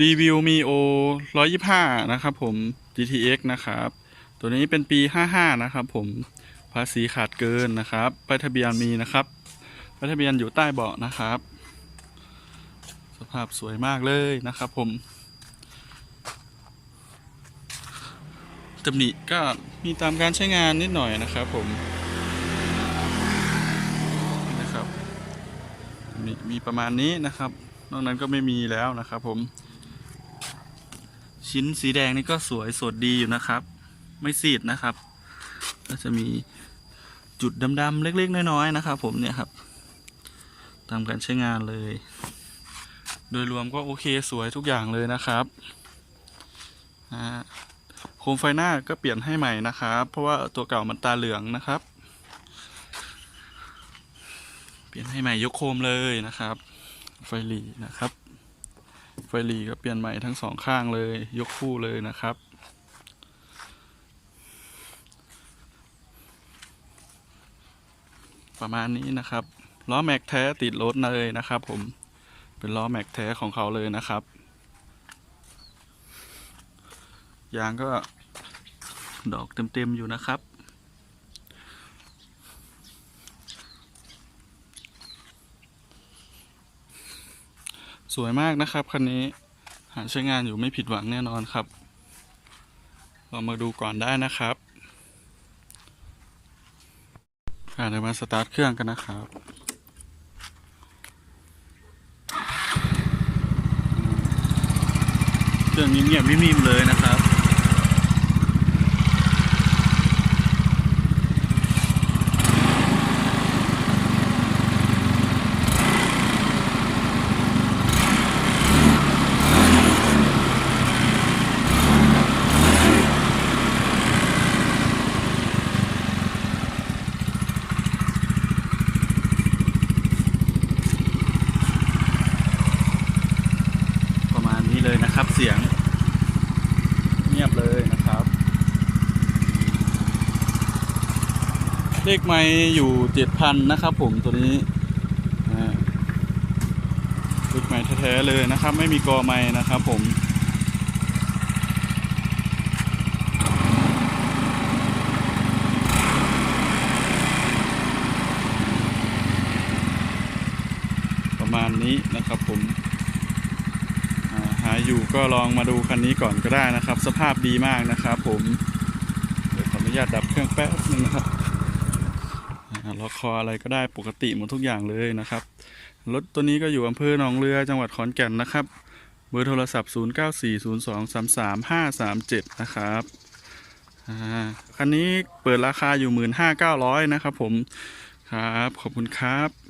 รีวิวมีโอ125นะครับผม GTX นะครับ ตัวนี้เป็นปี55นะครับผม ภาษีขาดเกินนะครับป้ายทะเบียนมีนะครับป้ายทะเบียนอยู่ใต้เบาะนะครับ สภาพสวยมากเลยนะครับผมตำหนิก็มีตามการใช้งานนิดหน่อยนะครับผมนี่นะครับมีมีประมาณนี้นะครับ นอกนั้นก็ไม่มีแล้วนะครับผม ชิ้นสีแดงนี่ก็สวยสดดีอยู่นะครับ ไม่ซีดนะครับ ก็จะมีจุดดำๆเล็กๆ น้อยๆนะครับ ผมเนี่ยครับตามการใช้งานเลย โดยรวมก็โอเคสวยทุกอย่างเลยนะครับโคมไฟหน้าก็เปลี่ยนให้ใหม่นะครับ เพราะว่าตัวเก่ามันตาเหลืองนะครับ เปลี่ยนให้ใหม่ยกโคมเลยนะครับ ไฟหลีนะครับ ไฟหลีก็เปลี่ยนใหม่ทั้งสองข้างเลย ยกคู่เลยนะครับ ประมาณนี้นะครับล้อแม็กแท้ติดรถเลยนะครับ ผมเป็นล้อแม็กแท้ของเขาเลยนะครับยางก็ดอกเต็มๆอยู่นะครับ สวยมากนะครับคันนี้หาใช้งานอยู่ไม่ผิดหวังแน่นอนครับเรามาดูก่อนได้นะครับอ่าเดี๋ยวมาสตาร์ทเครื่องกันนะครับเครื่องเงียบๆนิ่มๆเลยนะครับ นะครับเสียง เงียบเลยนะครับเลขไม่อยู่เจ็ดพันนะครับผมตัวนี้เลขไม่แท้ๆเลยนะครับ ไม่มีกอไม่นะครับผมประมาณนี้นะครับผม หาอยู่ก็ลองมาดูคันนี้ก่อนก็ได้นะครับ สภาพดีมากนะครับ ผมเดี๋ยวขออนุญาตดับเครื่องแป๊บนึงนะครับล็อกคออะไรก็ได้ปกติหมดทุกอย่างเลยนะครับ รถตัวนี้ก็อยู่อำเภอหนองเรือจังหวัดขอนแก่นนะครับ เบอร์โทรศัพท์ 0940233537 นะครับคันนี้เปิดราคาอยู่ 15,900 นะครับผม ครับ ขอบคุณครับ